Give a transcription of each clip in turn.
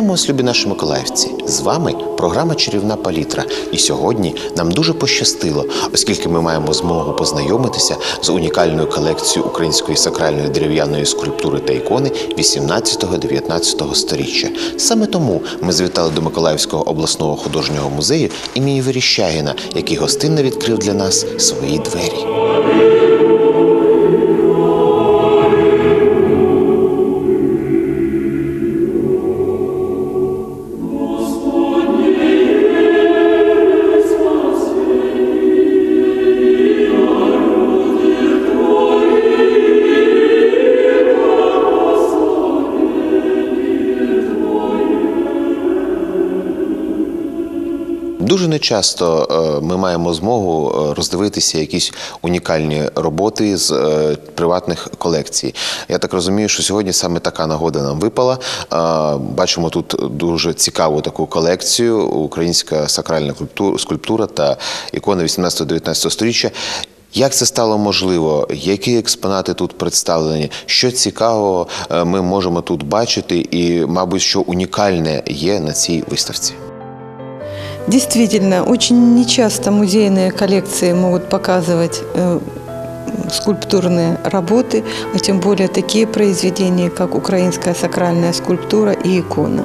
Вітаємо любі наші миколаївці! З вами програма Чарівна палітра. І сьогодні нам дуже пощастило, оскільки ми маємо змогу познайомитися з унікальною колекцією української сакральної дерев'яної скульптури та ікони 18-19 століття. Саме тому ми завітали до Миколаївського обласного художнього музею імені Веріщагіна, який гостинно відкрив для нас свої двері. Нечасто е, ми маємо змогу е, роздивитися якісь унікальні роботи з е, приватних колекцій. Я так розумію, що сьогодні саме така нагода нам випала. Бачимо тут дуже цікаву таку колекцію: українська сакральна скульптура та ікони 18-19 століття. Як це стало можливо? Які експонати тут представлені? Що цікавого ми можемо тут бачити, і, мабуть, що унікальне є на цій виставці? Действительно, очень нечасто музейные коллекции могут показывать э, скульптурные работы, а тем более такие произведения, как украинская сакральная скульптура и икона.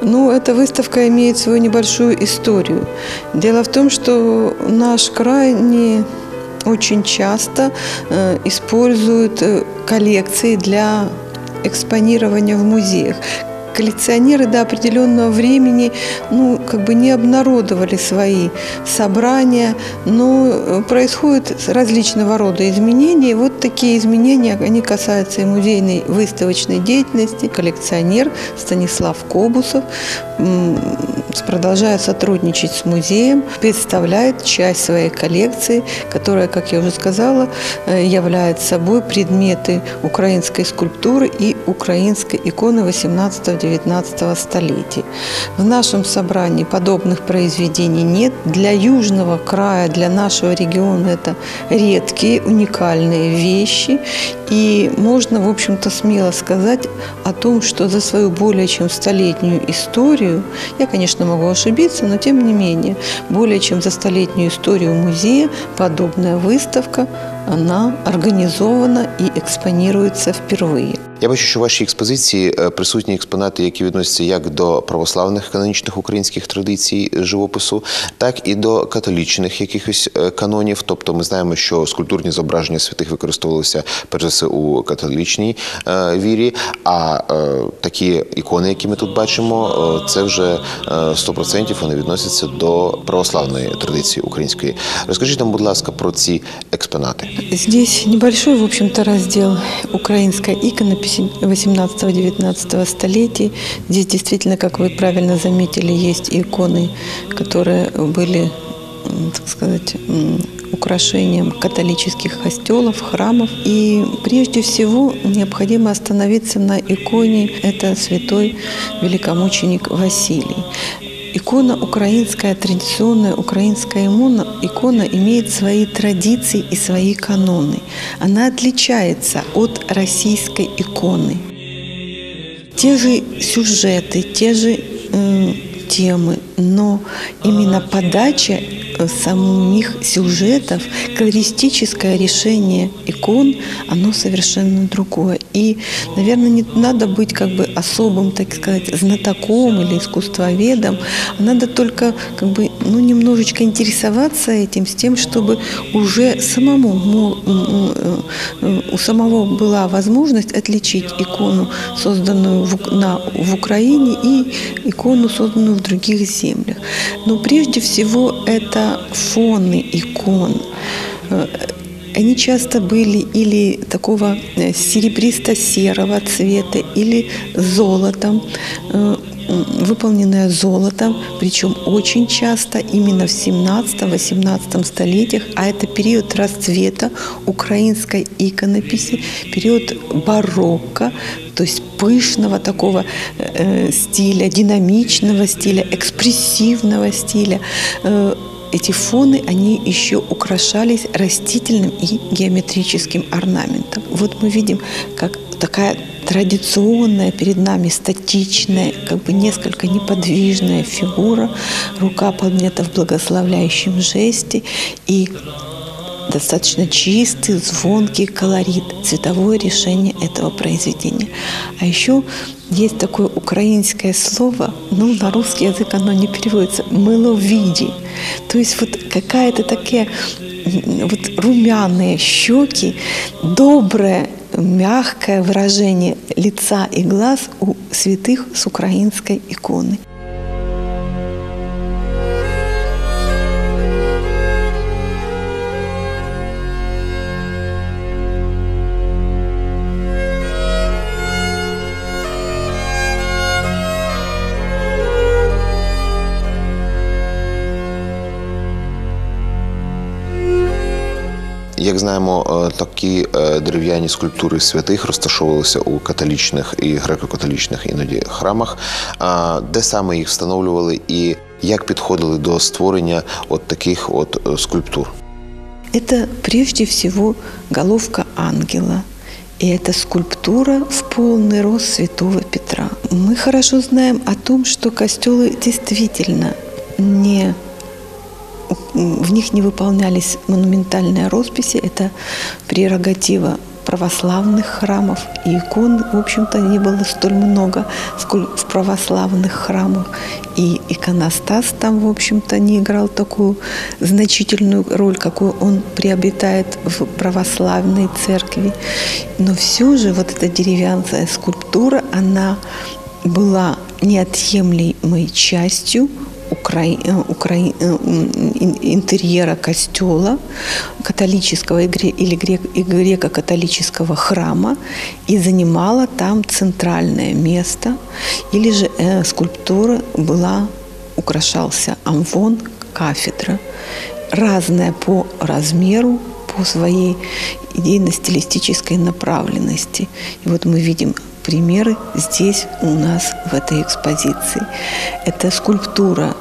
Но эта выставка имеет свою небольшую историю. Дело в том, что наш край не очень часто э, использует э, коллекции для экспонирования в музеях. Коллекционеры до определенного времени ну, как бы не обнародовали свои собрания, но э, происходят различного рода изменения. И вот такие изменения, они касаются и музейной выставочной деятельности. Коллекционер Станислав Кобусов продолжает сотрудничать с музеем, представляет часть своей коллекции, которая, как я уже сказала, э, является собой предметы украинской скульптуры и украинской иконы 18-19 столетий. В нашем собрании подобных произведений нет. Для южного края, для нашего региона это редкие, уникальные вещи. И можно, в общем-то, смело сказать о том, что за свою более чем столетнюю историю, я, конечно, могу ошибиться, но тем не менее, более чем за столетнюю историю музея подобная выставка, она организована и экспонируется впервые. Я бачу, що в вашій експозиції е, присутні експонати, які відносяться як до православних канонічних українських традицій живопису, так і до католічних якихось е, канонів. Тобто, ми знаємо, що скульптурні зображення святих використовувалися перш за все у католічній е, вірі. А такі ікони, які ми тут бачимо, це вже е, 100% вони відносяться до православної традиції української. Розкажіть нам, будь ласка, про ці експонати. Здесь небольшой, в общем-то, раздел украинской иконописи 18-19 столетий. Здесь действительно, как вы правильно заметили, есть иконы, которые были, так сказать, украшением католических костелов, храмов. И прежде всего необходимо остановиться на иконе. Это святой великомученик Василий. Икона украинская, традиционная украинская икона, имеет свои традиции и свои каноны. Она отличается от российской иконы. Те же сюжеты, те же э, темы, но именно подача самих сюжетов, колористическое решение икон, оно совершенно другое. И, наверное, не надо быть как бы особым, так сказать, знатоком или искусствоведом, а надо только как бы, ну, немножечко интересоваться этим, с тем, чтобы уже самому, э, у самого была возможность отличить икону, созданную в, на, в Украине, и икону, созданную в других землях. Но прежде всего это фоны икон. Э, Они часто были или такого э, серебристо-серого цвета, или золотом, э, м, выполненное золотом, причем очень часто именно в 17-18 столетиях, а это период расцвета украинской иконописи, период барокко, то есть пышного такого э, стиля, динамичного стиля, экспрессивного стиля. Э, эти фоны, они еще украшались растительным и геометрическим орнаментом. Вот мы видим, как такая традиционная перед нами статичная, как бы несколько неподвижная фигура, рука поднята в благословляющем жесте и достаточно чистый, звонкий колорит, цветовое решение этого произведения. А еще есть такое украинское слово, ну, на русский язык оно не переводится, мыловиди. То есть вот какая-то такая вот румяные щеки, доброе, мягкое выражение лица и глаз у святых с украинской иконы. Як знаємо, е, такі е, дерев'яні скульптури святих розташовувалися у католічних і греко-католічних іноді храмах. А Де саме їх встановлювали і як підходили до створення от таких от е, скульптур? Это прежде всего головка ангела. И это скульптура в полный рост святого Петра. Мы хорошо знаем о том, что костелы действительно не в них не выполнялись монументальные росписи. Это прерогатива православных храмов и икон, в общем-то, не было столь много, сколько в православных храмах. И иконостас там, в общем-то, не играл такую значительную роль, какую он приобретает в православной церкви. Но все же вот эта деревянная скульптура, она была неотъемлемой частью укра... Укра... интерьера костела католического или греко-католического храма и занимала там центральное место. Или же э, скульптура была, украшался амвон, кафедра, разная по размеру, по своей идейно-стилистической направленности. И вот мы видим примеры здесь у нас в этой экспозиции. Это скульптура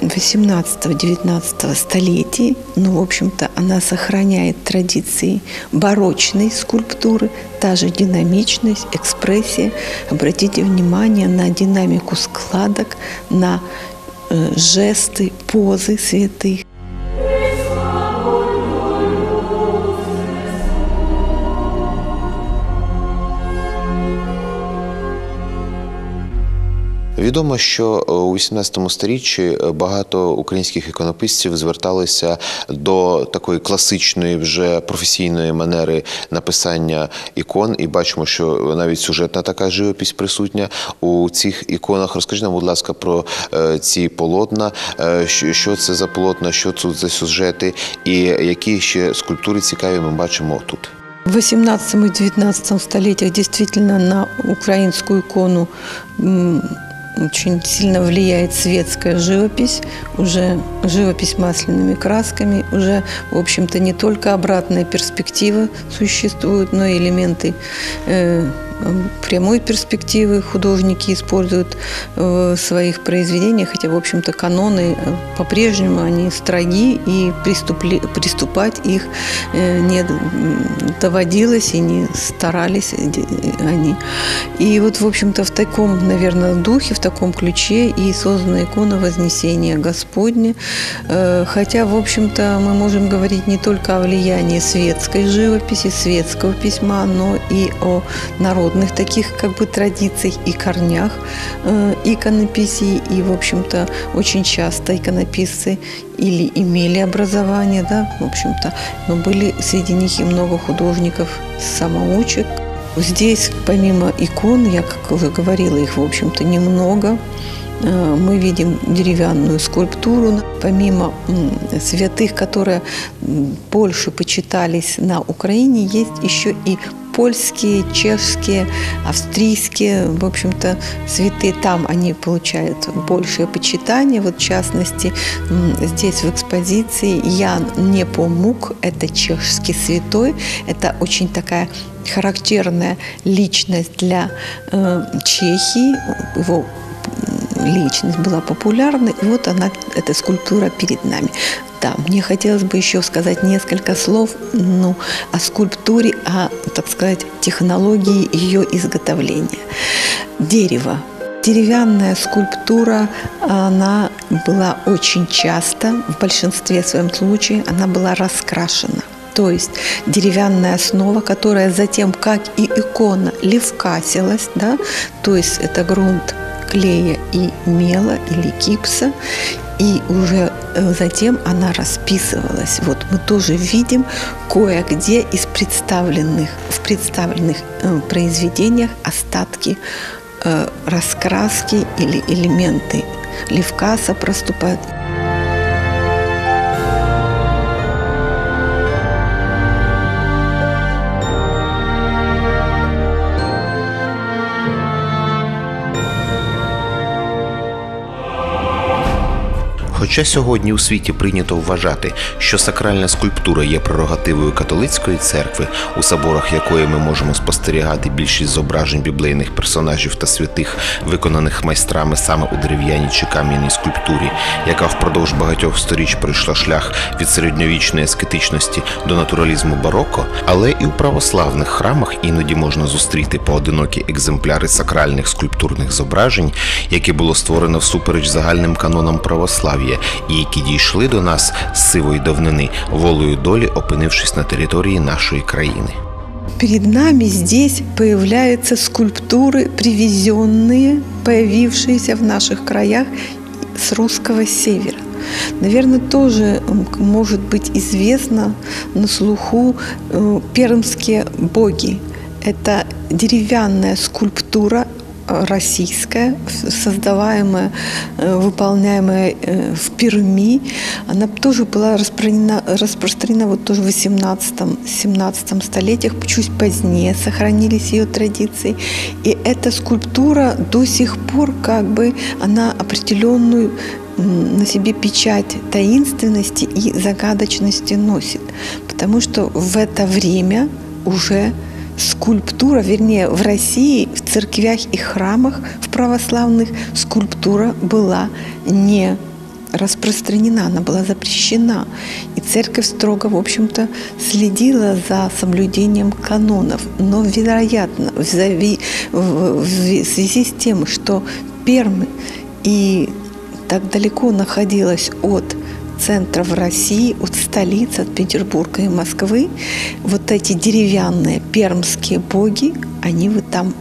18-19 столетий, но, в общем-то, она сохраняет традиции барочной скульптуры, та же динамичность, экспрессия. Обратите внимание на динамику складок, на э, жесты, позы святых. Відомо, що е, у 18 сторіччі е, багато українських іконописців зверталися до такої класичної, вже професійної манери написання ікон, і бачимо, що навіть сюжетна така живопись присутня у цих іконах. Розкажіть нам, будь ласка, про е, ці полотна, що це за полотна, що це за сюжети, і які ще скульптури цікаві ми бачимо тут. В 18 и 19 столетиях действительно на украинскую икону очень сильно влияет светская живопись, уже живопись масляными красками, уже, в общем-то, не только обратные перспективы существуют, но и элементы э, прямой перспективы художники используют в своих произведениях, хотя, в общем-то, каноны э, по-прежнему они строги, и приступли, приступать их э, не доводилось и не старались они. И вот, в общем-то, в таком, наверное, духе, в таком ключе и создана икона Вознесения Господня. Э, хотя, в общем-то, мы можем говорить не только о влиянии светской живописи, светского письма, но и о народном народных таких как бы традиций и корнях э, иконописи. И, в общем-то, очень часто иконописцы или имели образование, да, в общем-то, но были среди них и много художников, самоучек. Здесь, помимо икон, я, как уже говорила, их, в общем-то, немного, э, мы видим деревянную скульптуру. Помимо святых, которые больше почитались на Украине, есть еще и польские, чешские, австрийские, в общем-то, святые там они получают большее почитание. Вот в частности, здесь в экспозиции Ян Непомук, это чешский святой, это очень такая характерная личность для э, Чехии. Его личность была популярна, и вот она, эта скульптура перед нами. Да, мне хотелось бы еще сказать несколько слов ну, о скульптуре, о, так сказать, технологии ее изготовления. Дерево. Деревянная скульптура, она была очень часто, в большинстве своем случаев, она была раскрашена то есть деревянная основа, которая затем, как и икона, левкасилась, да, то есть это грунт клея и мела или гипса, и уже э, затем она расписывалась. Вот мы тоже видим кое-где из представленных, в представленных э, произведениях остатки э, раскраски или элементы левкаса проступают. Хоча сьогодні у світі прийнято вважати, що сакральна скульптура є прерогативою католицької церкви, у соборах якої ми можемо спостерігати більшість зображень біблейних персонажів та святих, виконаних майстрами саме у дерев'яній чи кам'яній скульптурі, яка впродовж багатьох сторіч пройшла шлях від середньовічної ескетичності до натуралізму бароко, але і у православних храмах іноді можна зустріти поодинокі екземпляри сакральних скульптурних зображень, які було створено всупереч загальним канонам православ'я і які дійшли до нас з сивої давнини, волею долі опинившись на території нашої країни. Перед нами здесь появляются скульптуры, привезенные, появившиеся в наших краях с русского севера. Наверное, тоже м, может быть известно на слуху э, пермские боги. Это деревянная скульптура э, российская, создаваемая, э, выполняемая э, в Перми. Она тоже была распространена, распространена вот тоже в 18-17 столетиях, чуть позднее сохранились ее традиции. И эта скульптура до сих пор как бы она определенную на себе печать таинственности и загадочности носит. Потому что в это время уже скульптура, вернее, в России, церквях и храмах, в православных, скульптура была не распространена, она была запрещена. И церковь строго, в общем-то, следила за соблюдением канонов. Но, вероятно, в, в- в связи с тем, что Пермь и так далеко находилась от центров России, от столиц, от Петербурга и Москвы, вот эти деревянные пермские боги, они вот там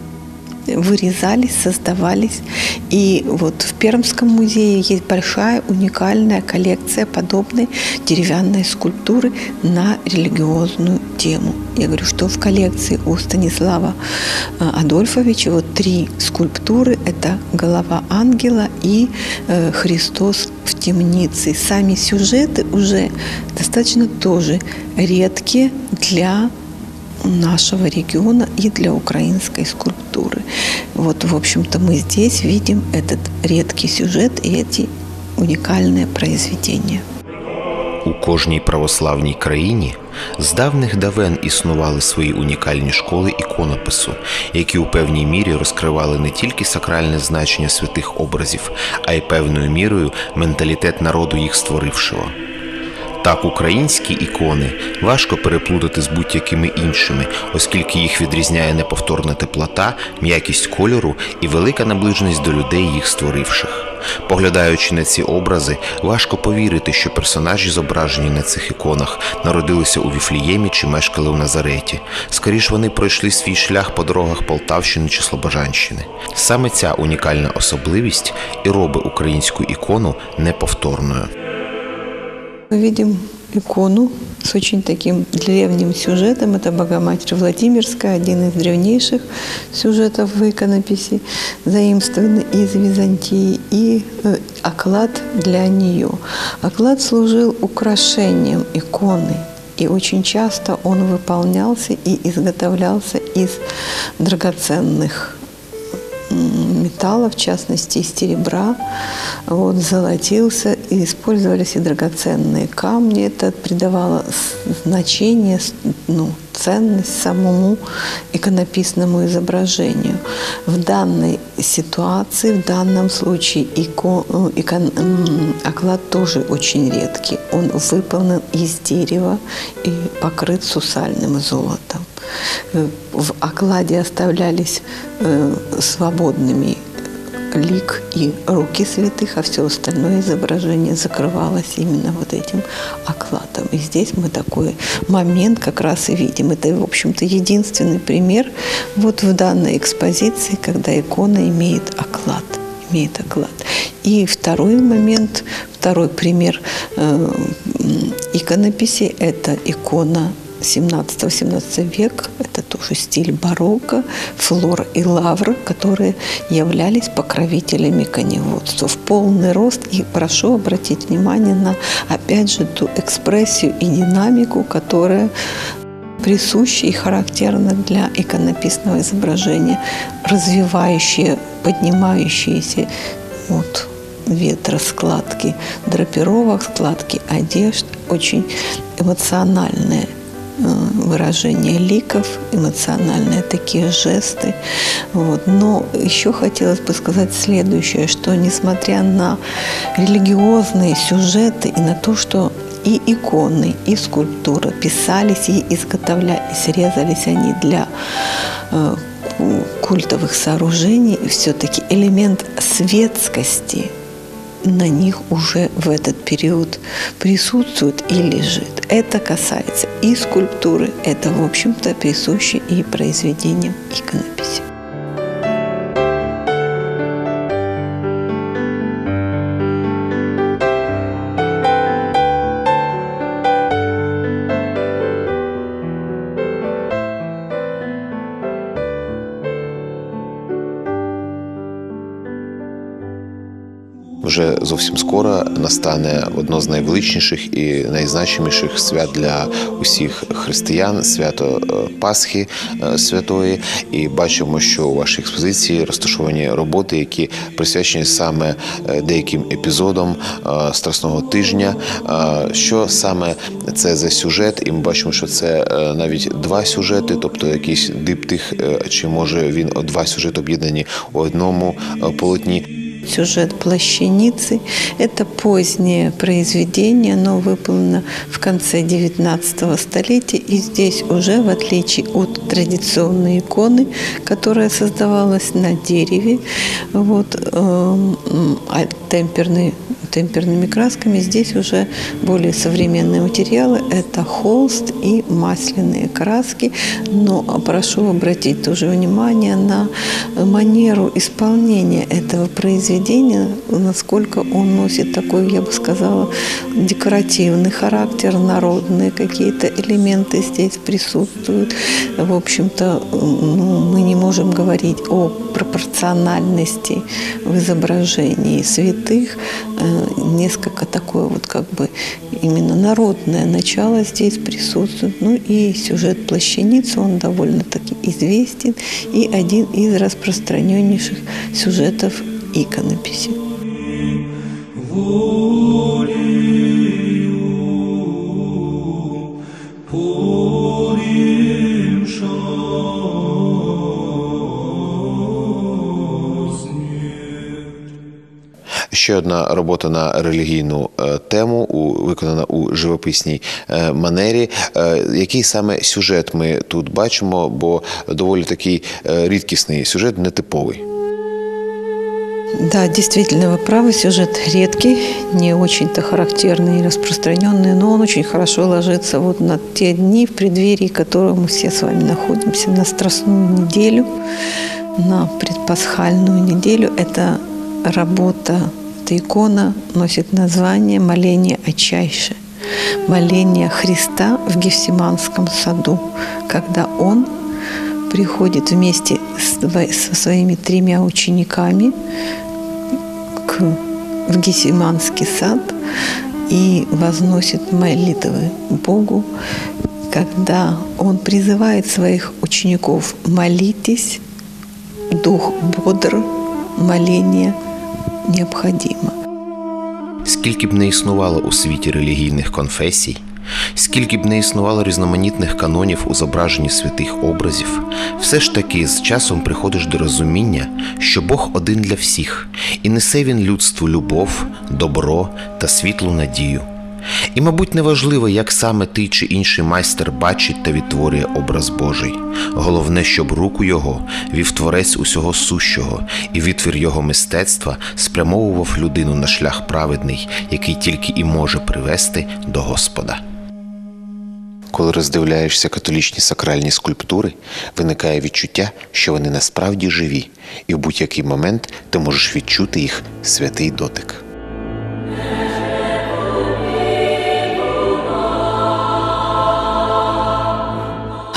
вырезались, создавались. И вот в Пермском музее есть большая уникальная коллекция подобной деревянной скульптуры на религиозную тему. Я говорю, что в коллекции у Станислава э, Адольфовича вот три скульптуры. Это голова ангела и э, Христос в темнице. Сами сюжеты уже достаточно тоже редкие для нашего региона и для украинской скульптуры. Вот, в общем-то, мы здесь видим этот редкий сюжет и эти уникальные произведения. У кожній православній країні з давних давен існували свої унікальні школи іконопису, які у певній мірі розкривали не тільки сакральне значення святих образів, а й певною мірою менталітет народу їх створившого. Так, українські ікони важко переплутати з будь-якими іншими, оскільки їх відрізняє неповторна теплота, м'якість кольору і велика наближеність до людей, їх створивших. Поглядаючи на ці образи, важко повірити, що персонажі, зображені на цих іконах, народилися у Віфліємі чи мешкали у Назареті. Скоріш вони пройшли свій шлях по дорогах Полтавщини чи Слобожанщини. Саме ця унікальна особливість і робить українську ікону неповторною. Мы видим икону с очень таким древним сюжетом. Это Богоматерь Владимирская, один из древнейших сюжетов в иконописи, заимствованный из Византии, и э, оклад для нее. Оклад служил украшением иконы. И очень часто он выполнялся и изготовлялся из драгоценных металла, в частности из серебра, вот, золотился, и использовались и драгоценные камни. Это придавало значение, ну, ценность самому иконописному изображению. В данной ситуации, в данном случае ико, э, икон, оклад тоже очень редкий. Он выполнен из дерева и покрыт сусальным золотом. В окладе оставлялись э, свободными лик и руки святых, а все остальное изображение закрывалось именно вот этим окладом. И здесь мы такой момент как раз и видим. Это, в общем-то, единственный пример вот в данной экспозиции, когда икона имеет оклад имеет оклад. И второй момент, второй пример э, иконописи – это икона 17-18 век. Это тоже стиль барокко, флор и лавр, которые являлись покровителями коневодства в полный рост. И прошу обратить внимание на, опять же, ту экспрессию и динамику, которая присуща и характерна для иконописного изображения, развивающие, поднимающиеся от ветра складки драпировок, складки одежд, очень эмоциональные выражение ликов, эмоциональные такие жесты. Вот. Но еще хотелось бы сказать следующее, что несмотря на религиозные сюжеты и на то, что и иконы, и скульптура писались и изготовлялись, резались они для э, культовых сооружений, все-таки элемент светскости – на них уже в этот период присутствует и лежит. Это касается и скульптуры, это, в общем-то, присуще и произведениям иконописи. Вже зовсім скоро настане одно з найвеличніших і найзначиміших свят для усіх християн свято е, Пасхи е, Святої. І бачимо, що у вашій експозиції розташовані роботи, які присвячені саме е, деяким епізодам Страсного тижня. Що саме це за сюжет? І ми бачимо, що це навіть два сюжети, тобто якийсь диптих, чи може він два сюжети об'єднані у одному полотні. Сюжет «Плащаницы» – это позднее произведение, оно выполнено в конце XIX столетия. И здесь уже, в отличие от традиционной иконы, которая создавалась на дереве, вот, э, темперный темперными красками. Здесь уже более современные материалы. Это холст и масляные краски. Но прошу обратить тоже внимание на манеру исполнения этого произведения, насколько он носит такой, я бы сказала, декоративный характер, народные какие-то элементы здесь присутствуют. В общем-то, ну, мы не можем говорить о пропорциональности в изображении святых, э, несколько такое вот как бы именно народное начало здесь присутствует. Ну и сюжет плащаницы, он довольно-таки известен и один из распространеннейших сюжетов иконописи. ще одна робота на релігійну е, тему, виконана у живописній е, манері. Е, який саме сюжет ми тут бачимо? Бо доволі такий рідкісний сюжет, нетиповий. Да, действительно, вы правы, сюжет редкий, не очень-то характерный и распространенный, но он очень хорошо ложится вот на те дни в преддверии, которые мы все с вами находимся, на Страстную неделю, на предпасхальную неделю. Это работа эта икона носит название «Моление отчайше», моление Христа в Гефсиманском саду, когда Он приходит вместе со своими тремя учениками к, в Гефсиманский сад и возносит молитвы Богу, когда Он призывает своих учеников «молитесь, дух бодр, моление – необходимо. Скільки б не існувало у світі релігійних конфесій, Скільки б не існувало різноманітних канонів у зображенні святих образів, все ж таки з часом приходиш до розуміння, що Бог один для всіх, і несе він людству любов, добро та світлу надію. І, мабуть, неважливо, як саме ти чи інший майстер бачить та відтворює образ Божий. Головне, щоб руку його вів творець усього сущого, і відтвір його мистецтва спрямовував людину на шлях праведний, який тільки і може привести до Господа. Коли роздивляєшся католічні сакральні скульптури, виникає відчуття, що вони насправді живі, і в будь-який момент ти можеш відчути їх святий дотик.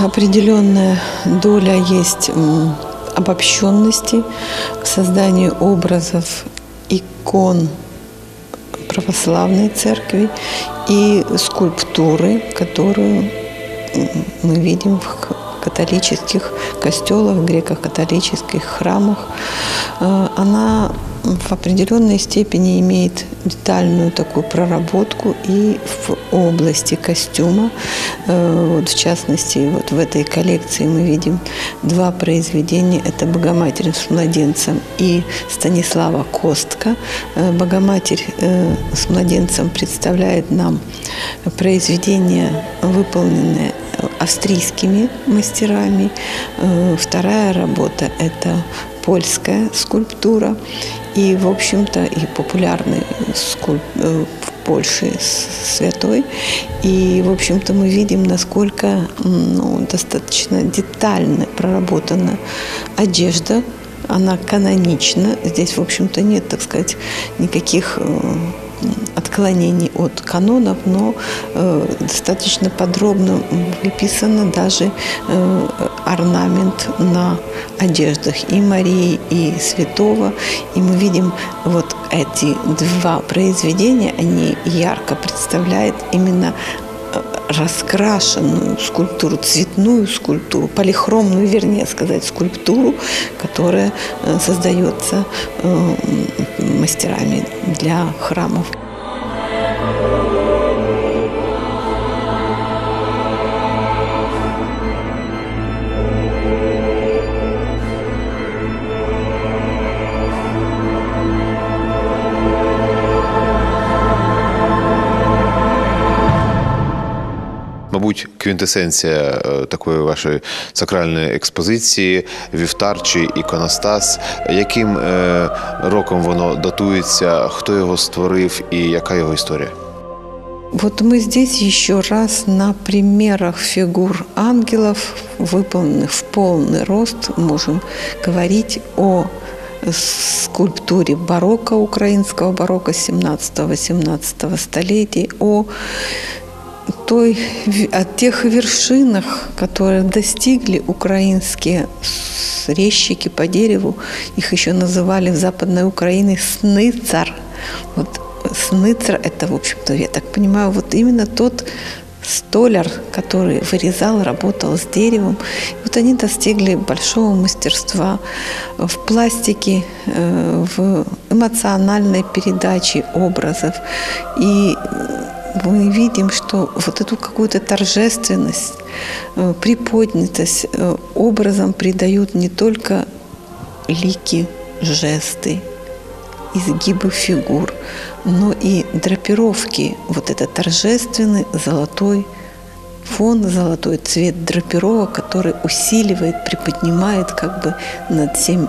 Определенная доля есть обобщенности в создании образов икон православной церкви и скульптуры, которую мы видим в католических костелах, греко-католических храмах. Э, Она в определенной степени имеет детальную такую проработку и в области костюма. Э, Вот в частности, вот в этой коллекции мы видим два произведения. Это «Богоматерь с младенцем» и Станислава Костка. Э, «Богоматерь с младенцем» представляет нам произведение, выполненное австрийскими мастерами. Э, Вторая работа – это польская скульптура и, в общем-то, и популярный скульп... э, в Польше святой. И, в общем-то, мы видим, насколько ну, достаточно детально проработана одежда, она канонична. Здесь, в общем-то, нет, так сказать, никаких э, отклонений от канонов, но э, достаточно подробно выписано даже э, орнамент на одеждах и Марии, и Святого. И мы видим вот эти два произведения, они ярко представляют именно раскрашенную скульптуру, цветную скульптуру, полихромную, вернее сказать, скульптуру, которая э, создается э, мастерами для храмов. Мабуть, квінтесенція е, такої вашої сакральної експозиції, вівтар чи іконостас. Яким е, роком воно датується, хто його створив і яка його історія? Вот мы здесь еще раз на примерах фигур ангелов, выполненных в полный рост, можем говорить о скульптуре барокко, украинского барокко 17-18 столетий, о той, о тех вершинах, которые достигли украинские резчики по дереву. Их еще называли в Западной Украине сныцар. Вот сныцар – это, в общем-то, я так понимаю, вот именно тот столяр, который вырезал, работал с деревом. Вот они достигли большого мастерства в пластике, э, в эмоциональной передаче образов. И мы видим, что вот эту какую-то торжественность, э, приподнятость э, образом придают не только лики, жесты, изгибы фигур, но и драпировки. Вот это торжественный золотой фон, золотой цвет драпировок, который усиливает, приподнимает как бы над всем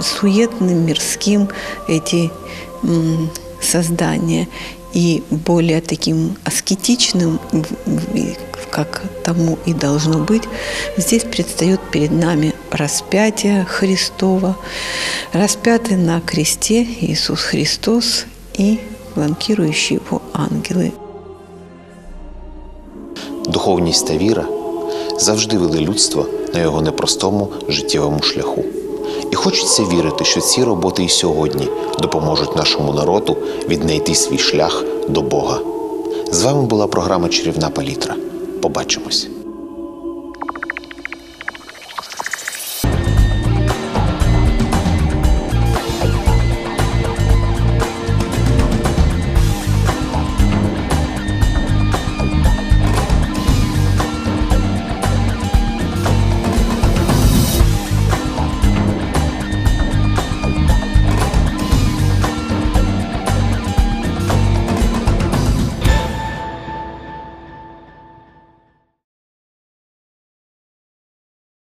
суетным, мирским эти создания И более таким аскетичным, в- в- как тому и должно быть, здесь предстает перед нами распятие Христова, распятый на кресте Иисус Христос и фланкирующие его ангелы. Духовність та віра завжди вели людство на його непростому життєвому шляху. Хочеться вірити, що ці роботи і сьогодні допоможуть нашому народу віднайти свій шлях до Бога. З вами була програма Чарівна палітра. Побачимось.